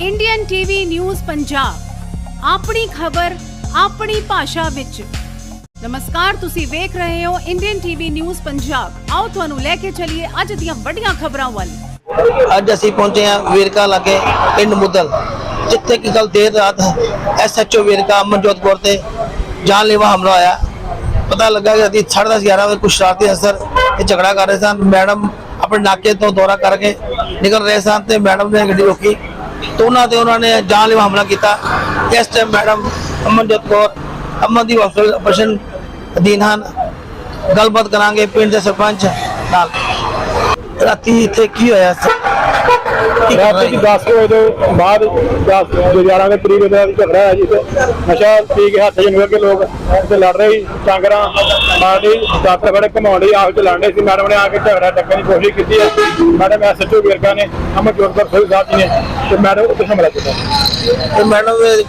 Indian TV news Punjab ਆਪਣੀ ਖਬਰ, ਆਪਣੀ ਭਾਸ਼ਾ ਵਿੱਚ। ਨਮਸਕਾਰ, ਤੁਸੀਂ ਵੇਖ ਰਹੇ ਹੋ ਇੰਡੀਅਨ ਟੀਵੀ ਨਿਊਜ਼ ਪੰਜਾਬ ਆਓ ਤੁਹਾਨੂੰ ਲੈ ਕੇ ਚੱਲੀਏ ਅੱਜ ਦੀਆਂ ਵੱਡੀਆਂ ਖਬਰਾਂ ਵੱਲ। ਅੱਜ ਅਸੀਂ ਪਹੁੰਚੇ ਹਾਂ ਵੇਰਕਾ ਲਾਗੇ ਪਿੰਡ ਮੁੱਦਲ, ਜਿੱਥੇ ਕਿ ਕੱਲ ਦੇਰ ਰਾਤ ਐਸਐਚਓ ਵੇਰਕਾ ਅਮਨਜੋਤ ਕੌਰ ਤੇ ਜਾਨਲੇਵਾ ਹਮਲਾ ਹੋਇਆ। ਪਤਾ ਲੱਗਾ ਕਿ ਅਸੀਂ 10:30 11 ਵਜੇ ਕੁਝ ਸ਼ਰਾਰਤੀ ਅਨਸਰ ਇਹ ਝਗੜਾ ਕਰ ਰਹੇ ਸਨ। ਮੈਡਮ ਆਪਣੇ ਨਾਕੇ ਤੋਂ ਦੌਰਾ ਕਰਕੇ ਨਿਕਲ ਰਹੇ ਸਨ ਤੇ ਮੈਡਮ ਨੇ ਗੱਡੀ ਰੋਕੀ। ਤੇ ਉਹਨਾਂ ਤੇ ਉਹਨਾਂ ਨੇ ਜਾਨਲੇਵਾ ਹਮਲਾ ਕੀਤਾ। ਇਸ ਟਾਈਮ ਮੈਡਮ ਅਮਨਜੋਤ ਕੌਰ ਅਮਨਦੀਪ ਹਸਪਤਾਲ ਆਪਰੇਸ਼ਨ ਅਧੀਨ ਹਨ। ਗੱਲਬਾਤ ਕਰਾਂਗੇ, ਪਿੰਡ ਦੇ ਸਰਪੰਚ ਨਾਲ। ਰਾਤੀ ਇੱਥੇ ਕੀ ਹੋਇਆ ਸੀ? ਰਾਤੀ? ਦੀ 10 ਵਜੇ ਤੋਂ ਬਾਅਦ 10 11 ਦੇ ਕਰੀਬ ਇਹਦਾ ਝਗੜਾ ਹੈ ਜੀ ਤੇ ਨਸ਼ਾ ਪੀ ਕੇ ਹੱਥ ਜਨ ਕੇ ਲੋਕ ਤੇ ਲੜ ਰਹੇ ਸੀ ਚਾਂਗਰਾ ਮਾਰਦੀ ਦਾਤਰ ਬੜੇ ਘਮਾਉਂਦੇ ਆਪ ਚ ਲੜਨੇ ਸੀ ਮੈਡਮ ਨੇ ਆ ਕੇ ਝਗੜਾ ਟੱਕਣ ਦੀ ਕੋਸ਼ਿਸ਼ ਕੀਤੀ ਹੈ। ਮੈਡਮ ਐਸਐਚਓ ਵੀਰਕਾ ਨੇ ਅਮਰਜੋਤ ਕੌਰ ਸੋਈ ਸਾਹਿਬ ਜੀ ਨੇ ਤੇ ਮੈਡਮ ਉੱਤੇ ਹਮਲਾ ਕੀਤਾ ਤੇ ਮੈਡਮ ਦੇ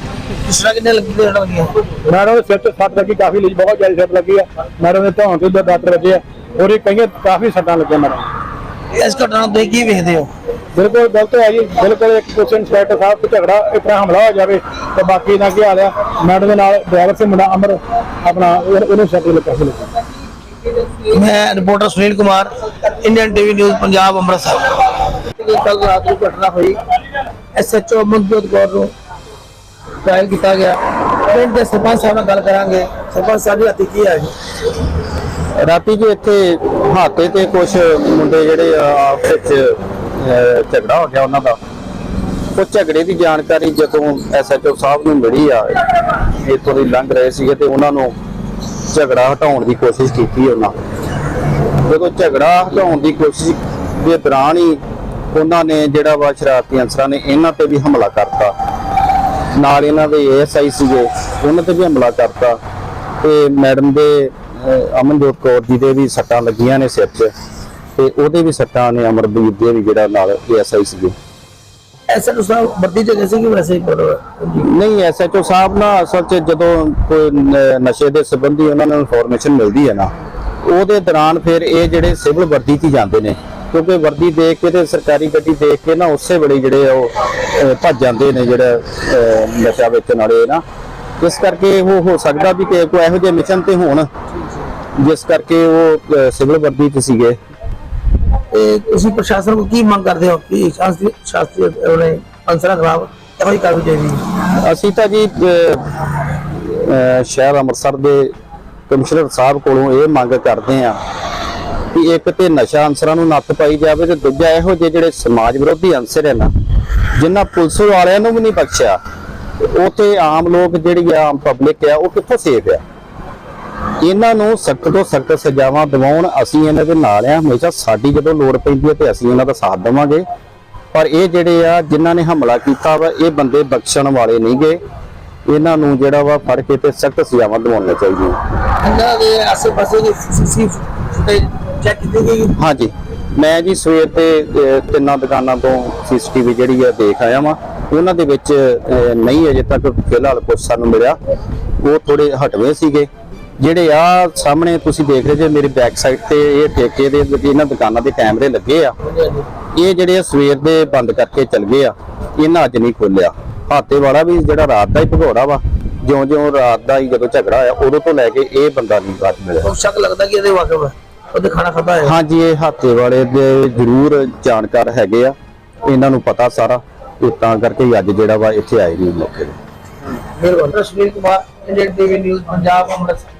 ਕਿਸ ਤਰ੍ਹਾਂ ਕਿੰਨੇ ਲੱਗੀ ਤੇ ਲੱਗੀਆਂ? ਮੈਡਮ ਦੇ ਸਿਰ ਤੇ ਸੱਟ ਲੱਗੀ ਕਾਫੀ ਲਈ ਬਹੁਤ ਜ਼ਿਆਦਾ ਸੱਟ ਲੱਗੀ ਆ। ਮੈਡਮ ਦੇ ਧੌਣ ਤੇ ਦਾਤਰ ਵੱਜੇ ਆ। ਹੋਰ ਇਹ ਕਈਆਂ ਕਾਫੀ ਸੱਟਾਂ ਲੱਗੀਆਂ ਮੈਡਮ। ਇਸ ਘਟਨਾ ਨੂੰ ਤੁਸੀਂ ਕੀ ਵੇਖਦੇ ਹੋ? ਬਿਲਕੁਲ ਗਲਤ ਹੈ ਜੀ। ਬਿਲਕੁਲ ਇੱਕ ਕੁਐਸਚਨ ਇੰਸਪੈਕਟਰ ਸਾਹਿਬ ਤੇ ਝਗੜਾ ਇਸ ਤਰ੍ਹਾਂ ਹਮਲਾ ਹੋ ਜਾਵੇ ਤੇ ਬਾਕੀ ਨਾ ਕੀ ਹਾਲ ਆ? ਮੈਡਮ ਦੇ ਨਾਲ ਡਰਾਈਵਰ ਸੀ ਮੁੰਡਾ ਅਮਰ ਆਪਣਾ ਉਹ- ਉਹਨੂੰ ਸੱਟ ਲੱਗਾ। ਸੀ ਮੈਂ reporter Sunil Kumar Indian TV news Punjab Amritsar. ਕੱਲ ਰਾਤ ਨੂੰ ਘਟਨਾ ਹੋਈ। ਐਸਐਚਓ ਮਨਜੋਤ ਕੌਰ ਨੂੰ ਟ੍ਰਾਇਲ ਕੀਤਾ ਗਿਆ। ਪਿੰਡ ਦੇ ਸਰਪੰਚ ਸਾਹਿਬ ਨਾਲ ਗੱਲ ਕਰਾਂਗੇ। ਸਰਪੰਚ ਸਾਹਿਬ ਦੀ ਰਾਤੀ ਕੀ ਹੈ ਜੀ? ਰਾਤੀ ਜੀ ਇੱਥੇ ਹਾਤੇ ਤੇ ਕੁਝ ਮੁੰਡੇ ਜਿਹੜੇ ਆਪਸ ਵਿੱਚ ਝਗੜਾ ਹੋ ਗਿਆ ਉਹਨਾਂ ਦਾ। ਉਹ ਝਗੜੇ ਦੀ ਜਾਣਕਾਰੀ ਜਦੋਂ ਐਸਐਚਓ ਸਾਹਿਬ ਨੂੰ ਮਿਲੀ ਆ, ਇੱਥੋਂ ਦੀ ਲੰਘ ਰਹੇ ਸੀਗੇ ਤੇ ਉਹਨਾਂ ਨੂੰ ਝਗੜਾ ਹਟਾਉਣ ਦੀ ਕੋਸ਼ਿਸ਼ ਕੀਤੀ ਉਹਨਾਂ। ਜਦੋਂ ਝਗੜਾ ਹਟਾਉਣ ਦੀ ਕੋਸ਼ਿਸ਼ ਦੇ ਦੌਰਾਨ ਹੀ ਉਹਨਾਂ ਨੇ ਜਿਹੜਾ ਵਾ ਸ਼ਰਾਰਤੀ ਅਨਸਰਾਂ ਨੇ ਇਹਨਾਂ ਤੇ ਵੀ ਹਮਲਾ ਕਰਤਾ। ਨਾਲ ਇਹਨਾਂ ਦੇ ਏਐਸਆਈ ਸੀਗੇ, ਉਹਨਾਂ ਤੇ ਵੀ ਹਮਲਾ ਕਰਤਾ। ਤੇ ਮੈਡਮ ਦੇ ਅਮਨਜੋਤ ਕੌਰ ਜੀ ਦੇ ਵੀ ਸੱਟਾਂ ਲੱਗੀਆਂ ਨੇ ਸਿਰ 'ਚ ਤੇ ਉਹਦੇ ਵੀ ਸੱਟਾਂ ਨੇ ਅਮਰਦੀਪ ਦੇ ਵੀ ਜਿਹੜਾ ਨਾਲ ਏਐਸਆਈ ਸੀਗੇ। ਐਸਐਚਓ ਸਾਹਿਬ ਵਰਦੀ ਚ ਗਏ ਸੀ ਕਿ ਵੈਸੇ ਹੀ ਨਹੀਂ ਐਸਐਚਓ ਸਾਹਿਬ ਨਾ ਅਸਲ 'ਚ ਜਦੋਂ ਕੋਈ ਨਸ਼ੇ ਦੇ ਸੰਬੰਧੀ ਉਹਨਾਂ ਨੂੰ ਇਨਫੋਰਮੇਸ਼ਨ ਮਿਲਦੀ ਹੈ ਨਾ ਉਹਦੇ ਦੌਰਾਨ ਫਿਰ ਇਹ ਜਿਹੜੇ ਸਿਵਲ ਵਰਦੀ 'ਚ ਜਾਂਦੇ ਨੇ ਕਿਉਂਕਿ ਵਰਦੀ ਦੇਖ ਕੇ ਤੇ ਸਰਕਾਰੀ ਗੱਡੀ ਦੇਖ ਕੇ ਨਾ ਉਸੇ ਵੇਲੇ ਜਿਹੜੇ ਉਹ ਭੱਜ ਜਾਂਦੇ ਨੇ ਜਿਹੜਾ ਨਸ਼ਾ ਵੇਚਣ ਵਾਲੇ ਨਾ। ਇਸ ਕਰਕੇ ਉਹ ਹੋ ਸਕਦਾ ਵੀ ਕਿ ਕੋਈ ਇਹੋ ਜਿਹੇ ਮਿਸ਼ਨ ਤੇ ਹੋਣ ਜਿਸ ਕਰਕੇ ਉਹ ਸਿਵਲ ਵਰਦੀ 'ਚ ਸੀਗੇ। ਤੇ ਤੁਸੀਂ ਪ੍ਰਸ਼ਾਸਨ ਕੋ ਕੀ ਮੰਗ ਕਰਦੇ ਹੋ? ਕਿ ਸ਼ਾਸਤਰੀ ਸ਼ਾਸਤਰੀ ਉਹਨੇ ਅਨਸਰਾਂ ਖਿਲਾਫ ਇਹੋ ਕਾਰਵਾਈ ਚਾਹੀਦੀ ਅਸੀਂ ਤਾਂ ਜੀ ਸ਼ਹਿਰ ਅੰਮ੍ਰਿਤਸਰ ਦੇ ਕਮਿਸ਼ਨਰ ਸਾਹਿਬ ਕੋਲੋਂ ਇਹ ਮੰਗ ਕਰਦੇ ਆ ਕਿ ਇੱਕ ਤੇ ਨਸ਼ਾ ਅਨਸਰਾਂ ਨੂੰ ਨੱਥ ਪਾਈ ਜਾਵੇ ਤੇ ਦੂਜਾ ਇਹੋ ਜਿਹੇ ਜਿਹੜੇ ਸਮਾਜ ਵਿਰੋਧੀ ਅਨਸਰ ਹੈ ਨਾ, ਜਿਨ੍ਹਾਂ ਪੁਲਿਸ ਵਾਲਿਆਂ ਨੂੰ ਵੀ ਨਹੀਂ ਬਖਸ਼ਿਆ ਉਥੇ ਆਮ ਲੋਕ ਜਿਹੜੀ ਆਮ ਪਬਲਿਕ ਆ, ਉਹ ਕਿੱਥੋਂ ਸੇਫ ਆ? ਇਹਨਾਂ ਨੂੰ ਸਖਤ ਤੋਂ ਸਖਤ ਸਜ਼ਾਵਾਂ ਦਿਵਾਉਣ ਅਸੀਂ ਇਹਨਾਂ ਦੇ ਨਾਲ ਆ। ਹਮੇਸ਼ਾ ਸਾਡੀ ਜਦੋਂ ਲੋੜ ਪੈਂਦੀ ਹੈ ਤੇ ਅਸੀਂ ਇਹਨਾਂ ਦਾ ਸਾਥ ਦੇਵਾਂਗੇ। ਪਰ ਇਹ ਜਿਹੜੇ ਆ ਜਿਨ੍ਹਾਂ ਨੇ ਹਮਲਾ ਕੀਤਾ ਵਾ ਇਹ ਬੰਦੇ ਬਖਸ਼ਣ ਵਾਲੇ ਨਹੀਂਗੇ ਇਹਨਾਂ ਨੂੰ ਜਿਹੜਾ ਵਾ ਫੜ ਕੇ ਤੇ ਸਖਤ ਸਜ਼ਾਵਾਂ ਦਿਵਾਉਣੀਆਂ ਚਾਹੀਦੀਆਂ। ਇਹਨਾਂ ਦੇ ਆਸੇ ਪਾਸੇ ਦੀ ਸੀਸੀ ਫੁਟੇਜ ਚੈੱਕ ਕੀਤੀ ਗਈ? ਹਾਂਜੀ। ਮੈਂ ਜੀ ਸਵੇਰ ਤੇ ਤਿੰਨਾਂ ਦੁਕਾਨਾਂ ਤੋਂ ਸੀਸੀਟੀਵੀ ਜਿਹੜੀ ਆ ਦੇਖ ਆਇਆ ਵਾਂ। ਉਹਨਾਂ ਦੇ ਵਿੱਚ ਨਹੀਂ ਅਜੇ ਤੱਕ ਫਿਲਹਾਲ ਕੁਝ ਸਾਨੂੰ ਮਿਲਿਆ। ਉਹ ਥੋੜੇ ਹਟਵੇਂ ਸੀਗੇ। ਜਿਹੜੇ ਆ ਸਾਹਮਣੇ ਤੁਸੀਂ ਦੇਖ ਰਹੇ ਜੇ ਮੇਰੀ ਬੈਕ ਸਾਈਡ ਤੇ ਇਹ ਠੇਕੇ ਦੇ ਇਹਨਾਂ ਦੁਕਾਨਾਂ ਦੇ ਕੈਮਰੇ ਲੱਗੇ ਆ। ਇਹ ਜਿਹੜੇ ਸਵੇਰ ਦੇ ਬੰਦ ਕਰਕੇ ਚਲ ਗਏ ਆ। ਇਹਨਾਂ ਅੱਜ ਨਹੀਂ ਖੋਲਿਆ। ਹਾਤੇ ਵਾਲਾ ਵੀ ਜਿਹੜਾ ਰਾਤ ਦਾ ਹੀ ਭਗੌੜਾ ਵਾ ਜਿਉਂ-ਜਿਉਂ ਰਾਤ ਦਾ ਹੀ ਜਦੋਂ ਝਗੜਾ ਹੋਇਆ ਉਦੋਂ ਤੋਂ ਲੈ ਕੇ ਇਹ ਬੰਦਾ ਨਹੀਂ ਬਾਤ ਮਿਲਿਆ। ਸ਼ੱਕ ਲੱਗਦਾ ਕਿ ਇਹਦੇ ਵਾਕਫ ਹੈ? ਉਹਦੇ ਖਾਣਾ ਖਾਦਾ ਹੈ ਹਾਂਜੀ ਇਹ ਹਾਤੇ ਵਾਲੇ ਦੇ ਜ਼ਰੂਰ ਜਾਣਕਾਰ ਹੈਗੇ ਆ। ਇਹਨਾਂ ਨੂੰ ਪਤਾ ਸਾਰਾ। ਇਹ ਤਾਂ ਕਰਕੇ ਅੱਜ ਜਿਹੜਾ ਵਾ ਇੱਥੇ ਆਏ ਨਹੀਂ ਮੌਕੇ ਤੇ। ਮਿਹਰਬਾਨੀ Sunil Kumar Indian TV news Punjab Amritsar.